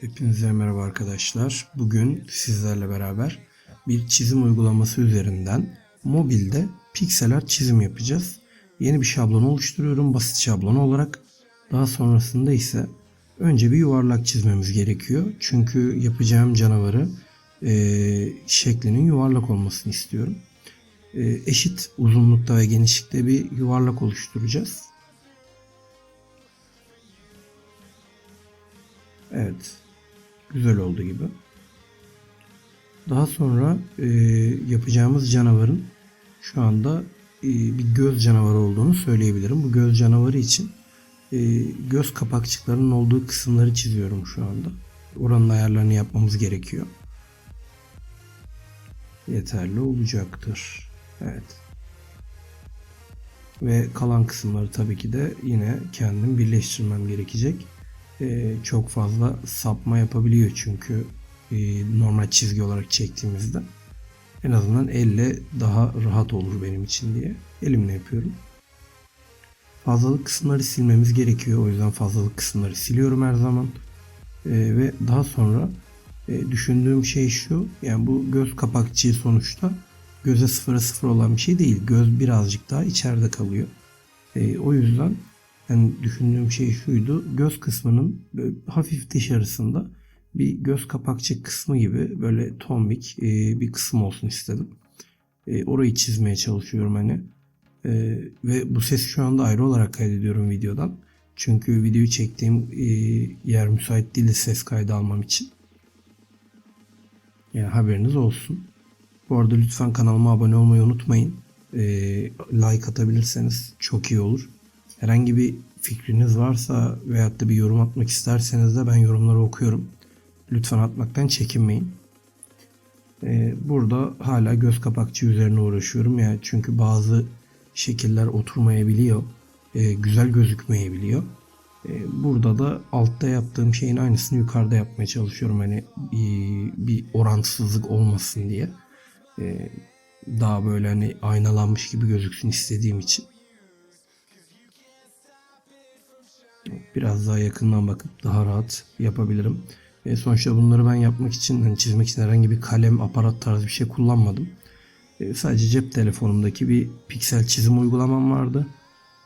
Hepinize merhaba arkadaşlar. Bugün sizlerle beraber bir çizim uygulaması üzerinden mobilde piksel çizim yapacağız. Yeni bir şablon oluşturuyorum basit şablon olarak. Daha sonrasında ise önce bir yuvarlak çizmemiz gerekiyor. Çünkü yapacağım canavarı eee, şeklinin yuvarlak olmasını istiyorum. Eee, eşit uzunlukta ve genişlikte bir yuvarlak oluşturacağız. Evet. Güzel oldu gibi. Daha sonra e, yapacağımız canavarın şu anda e, bir göz canavarı olduğunu söyleyebilirim. Bu göz canavarı için e, göz kapakçıklarının olduğu kısımları çiziyorum şu anda. Oranın ayarlarını yapmamız gerekiyor. Yeterli olacaktır. Evet. Ve kalan kısımları tabii ki de yine kendim birleştirmem gerekecek. Ee, çok fazla sapma yapabiliyor çünkü e, normal çizgi olarak çektiğimizde en azından elle daha rahat olur benim için diye elimle yapıyorum. Fazlalık kısımları silmemiz gerekiyor. O yüzden fazlalık kısımları siliyorum her zaman. Ee, ve daha sonra e, düşündüğüm şey şu. Yani bu göz kapakçığı sonuçta göze sıfıra sıfır olan bir şey değil. Göz birazcık daha içeride kalıyor. E, o yüzden yani düşündüğüm şey şuydu. Göz kısmının hafif dışarısında bir göz kapakçık kısmı gibi böyle tombik e, bir kısım olsun istedim. E, orayı çizmeye çalışıyorum hani. E, ve bu sesi şu anda ayrı olarak kaydediyorum videodan. Çünkü videoyu çektiğim e, yer müsait değil ses kaydı almam için. Yani haberiniz olsun. Bu arada lütfen kanalıma abone olmayı unutmayın. E, like atabilirseniz çok iyi olur. Herhangi bir fikriniz varsa veyahut da bir yorum atmak isterseniz de ben yorumları okuyorum. Lütfen atmaktan çekinmeyin. Ee, burada hala göz kapakçı üzerine uğraşıyorum. Yani çünkü bazı şekiller oturmayabiliyor. Ee, güzel gözükmeyebiliyor. Ee, burada da altta yaptığım şeyin aynısını yukarıda yapmaya çalışıyorum. Hani e, bir orantısızlık olmasın diye. Ee, daha böyle hani aynalanmış gibi gözüksün istediğim için. Biraz daha yakından bakıp daha rahat yapabilirim. E, sonuçta bunları ben yapmak için, hani çizmek için herhangi bir kalem, aparat tarzı bir şey kullanmadım. E, sadece cep telefonumdaki bir piksel çizim uygulamam vardı.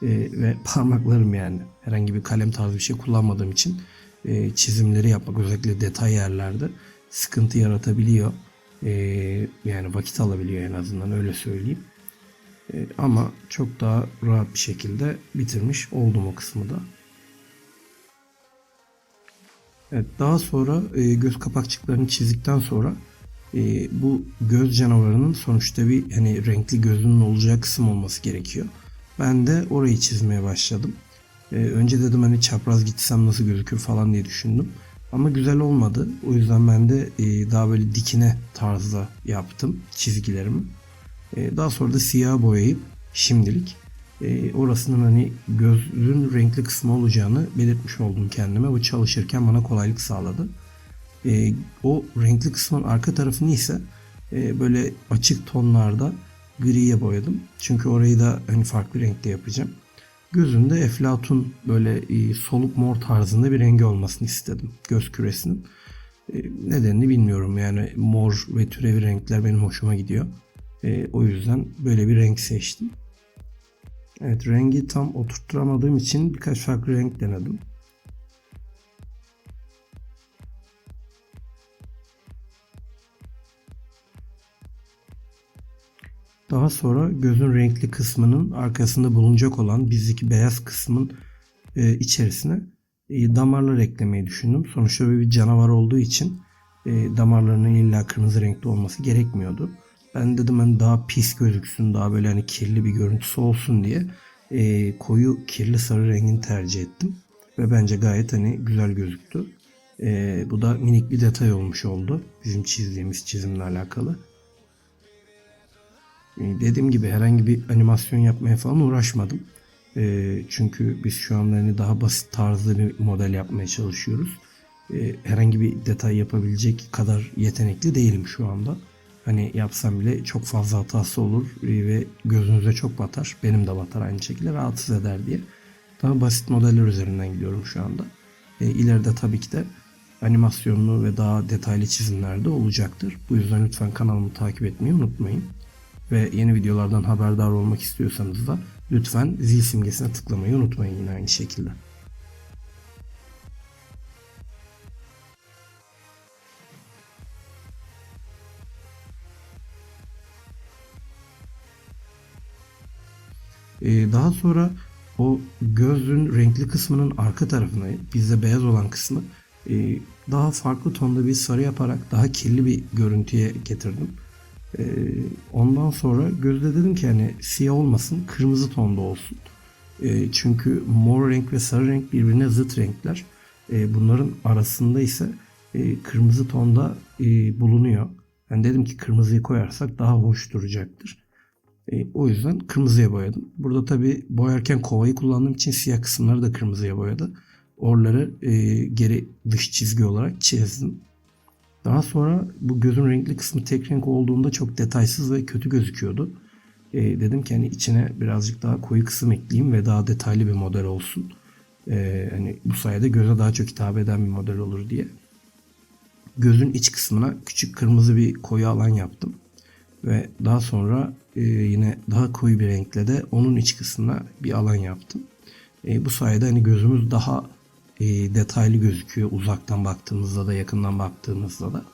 E, ve parmaklarım yani. Herhangi bir kalem tarzı bir şey kullanmadığım için e, çizimleri yapmak özellikle detay yerlerde sıkıntı yaratabiliyor. E, yani vakit alabiliyor en azından öyle söyleyeyim. E, ama çok daha rahat bir şekilde bitirmiş oldum o kısmı da. Evet, daha sonra e, göz kapakçıklarını çizdikten sonra e, bu göz canavarının sonuçta bir hani renkli gözünün olacağı kısım olması gerekiyor. Ben de orayı çizmeye başladım. E, önce dedim hani çapraz gitsem nasıl gözükür falan diye düşündüm. Ama güzel olmadı. O yüzden ben de e, daha böyle dikine tarzda yaptım çizgilerimi. E, daha sonra da siyah boyayıp şimdilik e, orasının hani gözün renkli kısmı olacağını belirtmiş oldum kendime. Bu çalışırken bana kolaylık sağladı. E, o renkli kısmın arka tarafını ise e, böyle açık tonlarda griye boyadım. Çünkü orayı da hani farklı renkte yapacağım. Gözünde eflatun böyle e, soluk mor tarzında bir rengi olmasını istedim göz küresinin. E, nedenini bilmiyorum yani mor ve türevi renkler benim hoşuma gidiyor. E, o yüzden böyle bir renk seçtim. Evet rengi tam oturtturamadığım için birkaç farklı renk denedim. Daha sonra gözün renkli kısmının arkasında bulunacak olan bizdeki beyaz kısmın e, içerisine e, damarlar eklemeyi düşündüm. Sonuçta böyle bir canavar olduğu için e, damarlarının illa kırmızı renkli olması gerekmiyordu. Ben dedim hani daha pis gözüksün, daha böyle hani kirli bir görüntüsü olsun diye e, koyu kirli sarı rengini tercih ettim. Ve bence gayet hani güzel gözüktü. E, bu da minik bir detay olmuş oldu. Bizim çizdiğimiz çizimle alakalı. E, dediğim gibi herhangi bir animasyon yapmaya falan uğraşmadım. E, çünkü biz şu anda hani daha basit tarzda bir model yapmaya çalışıyoruz. E, herhangi bir detay yapabilecek kadar yetenekli değilim şu anda. Hani yapsam bile çok fazla hatası olur ve gözünüze çok batar. Benim de batar aynı şekilde rahatsız eder diye. Daha basit modeller üzerinden gidiyorum şu anda. E, ileride tabii ki de animasyonlu ve daha detaylı çizimler de olacaktır. Bu yüzden lütfen kanalımı takip etmeyi unutmayın. Ve yeni videolardan haberdar olmak istiyorsanız da lütfen zil simgesine tıklamayı unutmayın yine aynı şekilde. Ee, daha sonra o gözün renkli kısmının arka tarafına bizde beyaz olan kısmı e, daha farklı tonda bir sarı yaparak daha kirli bir görüntüye getirdim. E, ondan sonra gözde dedim ki hani siyah olmasın kırmızı tonda olsun. E, çünkü mor renk ve sarı renk birbirine zıt renkler. Bunların arasında ise e, kırmızı tonda e, bulunuyor. Ben dedim ki kırmızıyı koyarsak daha hoş duracaktır. E, o yüzden kırmızıya boyadım. Burada tabi boyarken kovayı kullandığım için siyah kısımları da kırmızıya boyadı. Oraları e, geri dış çizgi olarak çizdim. Daha sonra bu gözün renkli kısmı tek renk olduğunda çok detaysız ve kötü gözüküyordu. E, dedim ki hani içine birazcık daha koyu kısım ekleyeyim ve daha detaylı bir model olsun. E, hani bu sayede göze daha çok hitap eden bir model olur diye. Gözün iç kısmına küçük kırmızı bir koyu alan yaptım. Ve daha sonra e, yine daha koyu bir renkle de onun iç kısmına bir alan yaptım. E, bu sayede hani gözümüz daha e, detaylı gözüküyor uzaktan baktığımızda da yakından baktığımızda da.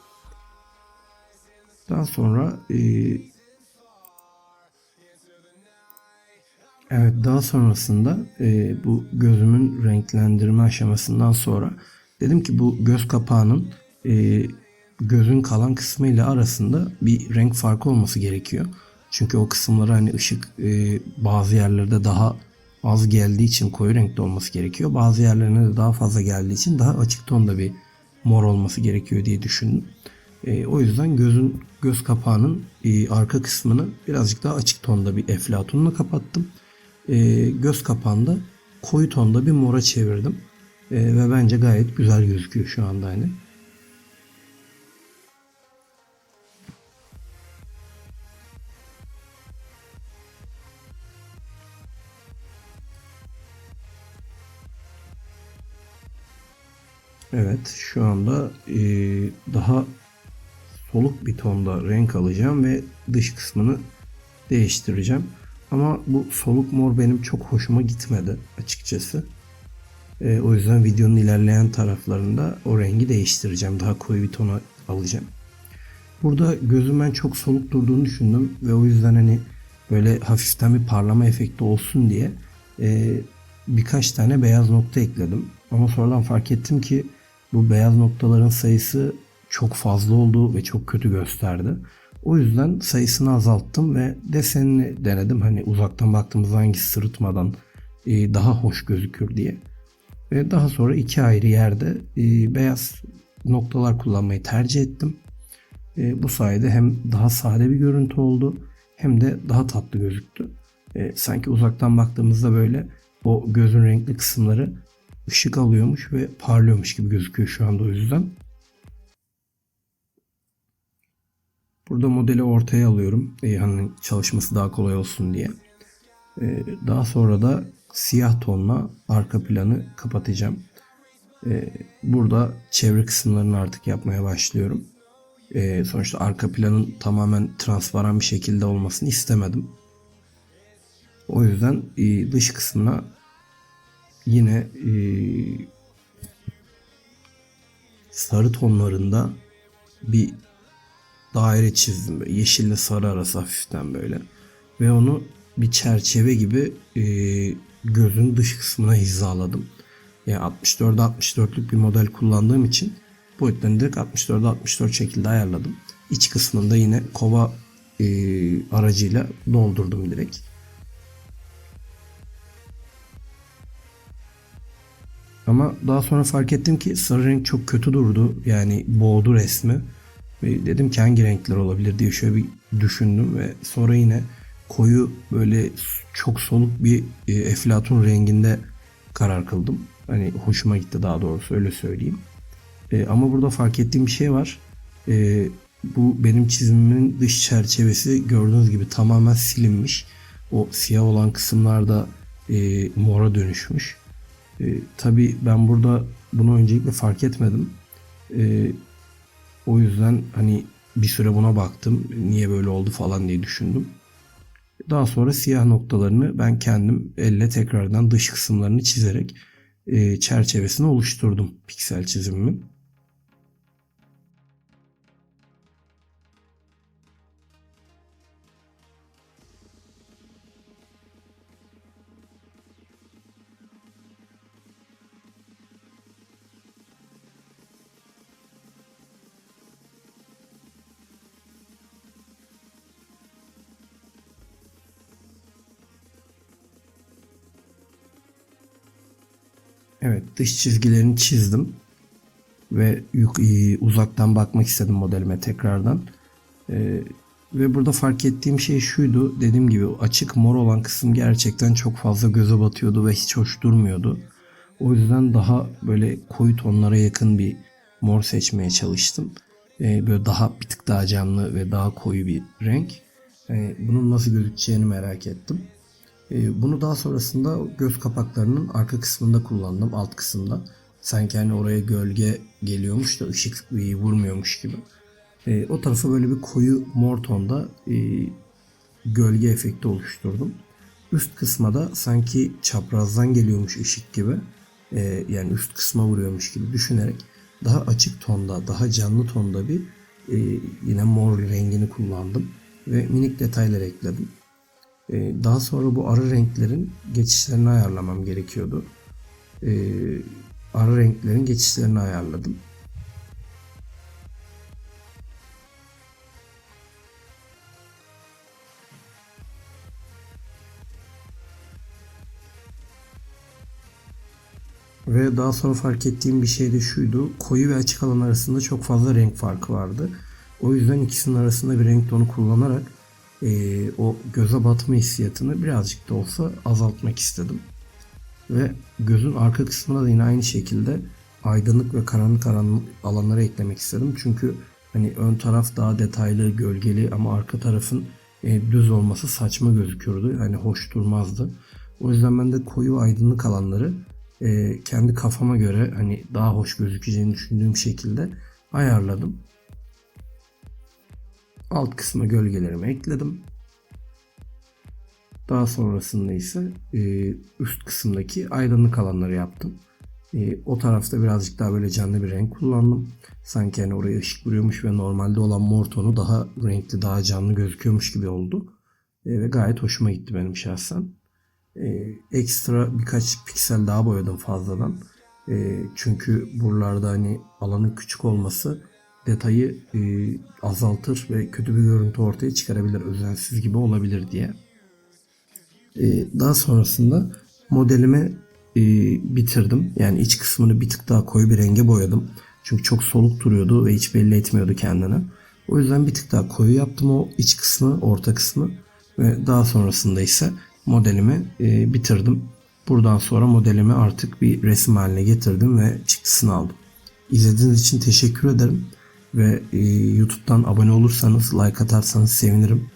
Daha sonra evet daha sonrasında bu gözümün renklendirme aşamasından sonra dedim ki bu göz kapağının gözün kalan kısmı ile arasında bir renk farkı olması gerekiyor. Çünkü o kısımlara hani ışık e, bazı yerlerde daha az geldiği için koyu renkte olması gerekiyor. Bazı yerlerine de daha fazla geldiği için daha açık tonda bir mor olması gerekiyor diye düşündüm. E, o yüzden gözün göz kapağının e, arka kısmını birazcık daha açık tonda bir eflatunla kapattım. E, göz kapağında koyu tonda bir mora çevirdim. E, ve bence gayet güzel gözüküyor şu anda hani. Evet şu anda e, daha soluk bir tonda renk alacağım ve dış kısmını değiştireceğim. Ama bu soluk mor benim çok hoşuma gitmedi açıkçası. E, o yüzden videonun ilerleyen taraflarında o rengi değiştireceğim. Daha koyu bir tona alacağım. Burada gözüm çok soluk durduğunu düşündüm ve o yüzden hani böyle hafiften bir parlama efekti olsun diye e, birkaç tane beyaz nokta ekledim. Ama sonradan fark ettim ki bu beyaz noktaların sayısı çok fazla oldu ve çok kötü gösterdi. O yüzden sayısını azalttım ve desenini denedim. Hani uzaktan baktığımızda hangisi sırıtmadan e, daha hoş gözükür diye. Ve daha sonra iki ayrı yerde e, beyaz noktalar kullanmayı tercih ettim. E, bu sayede hem daha sade bir görüntü oldu hem de daha tatlı gözüktü. Sanki uzaktan baktığımızda böyle o gözün renkli kısımları ışık alıyormuş ve parlıyormuş gibi gözüküyor şu anda o yüzden. Burada modeli ortaya alıyorum. E, hani çalışması daha kolay olsun diye. E, daha sonra da siyah tonla arka planı kapatacağım. E, burada çevre kısımlarını artık yapmaya başlıyorum. E, sonuçta arka planın tamamen transparan bir şekilde olmasını istemedim. O yüzden e, dış kısmına yine e, sarı tonlarında bir daire çizdim. Böyle yeşille sarı arası hafiften böyle. Ve onu bir çerçeve gibi e, gözün dış kısmına hizaladım. Yani 64'e 64'lük bir model kullandığım için boyutlarını direkt 64'e 64 şekilde ayarladım. İç kısmında yine kova e, aracıyla doldurdum direkt. Ama daha sonra fark ettim ki sarı renk çok kötü durdu. Yani boğdu resmi. Ve dedim ki hangi renkler olabilir diye şöyle bir düşündüm ve sonra yine koyu böyle çok soluk bir e, eflatun renginde karar kıldım. Hani hoşuma gitti daha doğrusu öyle söyleyeyim. E, ama burada fark ettiğim bir şey var. E, bu benim çizimimin dış çerçevesi gördüğünüz gibi tamamen silinmiş. O siyah olan kısımlarda e, mora dönüşmüş. E, tabii ben burada bunu öncelikle fark etmedim. E, o yüzden hani bir süre buna baktım. Niye böyle oldu falan diye düşündüm. Daha sonra siyah noktalarını ben kendim elle tekrardan dış kısımlarını çizerek e, çerçevesini oluşturdum piksel çizimimin. Evet dış çizgilerini çizdim. Ve e, uzaktan bakmak istedim modelime tekrardan. E, ve burada fark ettiğim şey şuydu. Dediğim gibi açık mor olan kısım gerçekten çok fazla göze batıyordu ve hiç hoş durmuyordu. O yüzden daha böyle koyu tonlara yakın bir mor seçmeye çalıştım. E, böyle daha bir tık daha canlı ve daha koyu bir renk. Bunun nasıl gözükeceğini merak ettim. E, bunu daha sonrasında göz kapaklarının arka kısmında kullandım, alt kısımda. Sanki hani oraya gölge geliyormuş da ışık e, vurmuyormuş gibi. E, o tarafa böyle bir koyu mor tonda e, gölge efekti oluşturdum. Üst kısma da sanki çaprazdan geliyormuş ışık gibi. e, yani üst kısma vuruyormuş gibi düşünerek daha açık tonda, daha canlı tonda bir yine mor rengini kullandım. Ve minik detaylar ekledim. Ee, Daha sonra bu arı renklerin geçişlerini ayarlamam gerekiyordu. Ee, Arı renklerin geçişlerini ayarladım. Ve daha sonra fark ettiğim bir şey de şuydu. Koyu ve açık alan arasında çok fazla renk farkı vardı. O yüzden ikisinin arasında bir renk tonu kullanarak eee, o göze batma hissiyatını birazcık da olsa azaltmak istedim. Ve gözün arka kısmına da yine aynı şekilde aydınlık ve karanlık alan- alanları eklemek istedim. Çünkü hani ön taraf daha detaylı, gölgeli ama arka tarafın e, düz olması saçma gözüküyordu. Hani hoş durmazdı. O yüzden ben de koyu aydınlık alanları e, kendi kafama göre hani daha hoş gözükeceğini düşündüğüm şekilde ayarladım. Alt kısma gölgelerimi ekledim. Daha sonrasında ise e, üst kısımdaki aydınlık alanları yaptım. E, o tarafta birazcık daha böyle canlı bir renk kullandım. Sanki hani oraya ışık vuruyormuş ve normalde olan mor tonu daha renkli, daha canlı gözüküyormuş gibi oldu. E, ve gayet hoşuma gitti benim şahsen. E, ekstra birkaç piksel daha boyadım fazladan. E, çünkü buralarda hani alanın küçük olması detayı e, azaltır ve kötü bir görüntü ortaya çıkarabilir. Özensiz gibi olabilir diye. Ee, daha sonrasında modelimi e, bitirdim. Yani iç kısmını bir tık daha koyu bir renge boyadım. Çünkü çok soluk duruyordu ve hiç belli etmiyordu kendini. O yüzden bir tık daha koyu yaptım o iç kısmı, orta kısmı. Ve daha sonrasında ise modelimi e, bitirdim. Buradan sonra modelimi artık bir resim haline getirdim ve çıktısını aldım. İzlediğiniz için teşekkür ederim. Ve e, YouTube'dan abone olursanız, like atarsanız sevinirim.